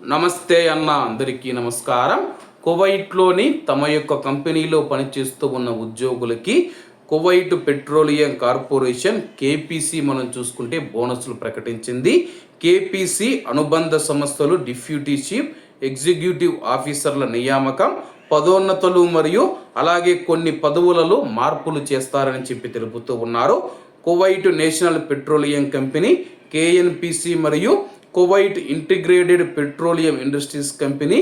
నమస్తే అన్న అందరికీ నమస్కారం. కువైట్లోని తమ యొక్క కంపెనీలో పనిచేస్తూ ఉన్న ఉద్యోగులకి కువైట్ పెట్రోలియం కార్పొరేషన్ కేపీసీ మనం చూసుకుంటే బోనస్లు ప్రకటించింది. కేపీసీ అనుబంధ సంస్థలు డిప్యూటీ చీఫ్ ఎగ్జిక్యూటివ్ ఆఫీసర్ల నియామకం పదోన్నతులు మరియు అలాగే కొన్ని పదవులలో మార్పులు చేస్తారని చెప్పి తెలుపుతూ ఉన్నారు. Kuwait national petroleum company KNPC మరియు Kuwait integrated petroleum industries company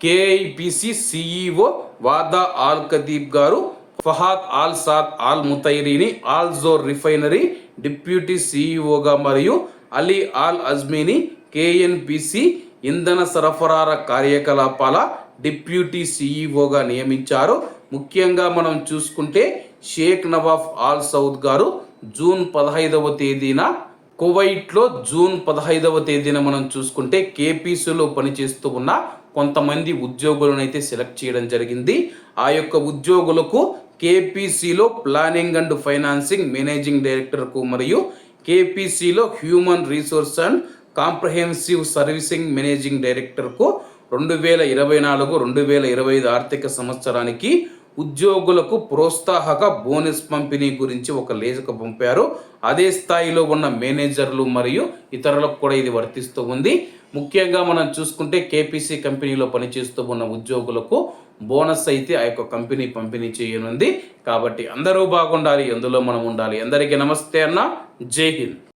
KIPC CEO Wadha Al Khateeb గారు ఫహాద్ ఆల్ సాద్ ఆల్ ముతైరీని ఆల్ జోర్ రిఫైనరీ డిప్యూటీ సీఈఓగా మరియు అలీ ఆల్ అజ్మీని కేఎన్పిసి ఇంధన సరఫరాల కార్యకలాపాల డిప్యూటీ సీఈఓగా నియమించారు. ముఖ్యంగా మనం చూసుకుంటే షేక్ నవాఫ్ ఆల్ సౌద్ గారు జూన్ పదహైదవ తేదీన కువైట్లో జూన్ పదహైదవ తేదీన మనం చూసుకుంటే కేపీసీలో పనిచేస్తూ ఉన్న కొంతమంది ఉద్యోగులను అయితే సెలెక్ట్ చేయడం జరిగింది. ఆ యొక్క ఉద్యోగులకు కేపీసీలో ప్లానింగ్ అండ్ ఫైనాన్సింగ్ మేనేజింగ్ డైరెక్టర్కు మరియు కేపీసీలో human resource and comprehensive servicing managing డైరెక్టర్కు రెండు వేల ఇరవై నాలుగు రెండు వేల ఇరవై ఐదు ఆర్థిక సంవత్సరానికి ఉద్యోగులకు ప్రోత్సాహక బోనస్ పంపిణీ గురించి ఒక లేఖకు పంపారు. అదే స్థాయిలో ఉన్న మేనేజర్లు మరియు ఇతరులకు కూడా ఇది వర్తిస్తూ ఉంది. ముఖ్యంగా మనం చూసుకుంటే కేపీసీ కంపెనీలో పనిచేస్తూ ఉన్న ఉద్యోగులకు బోనస్ అయితే ఆ యొక్క కంపెనీ పంపిణీ చేయనుంది. కాబట్టి అందరూ బాగుండాలి ఎందులో మనం ఉండాలి. అందరికీ నమస్తే అన్న. జై హింద్.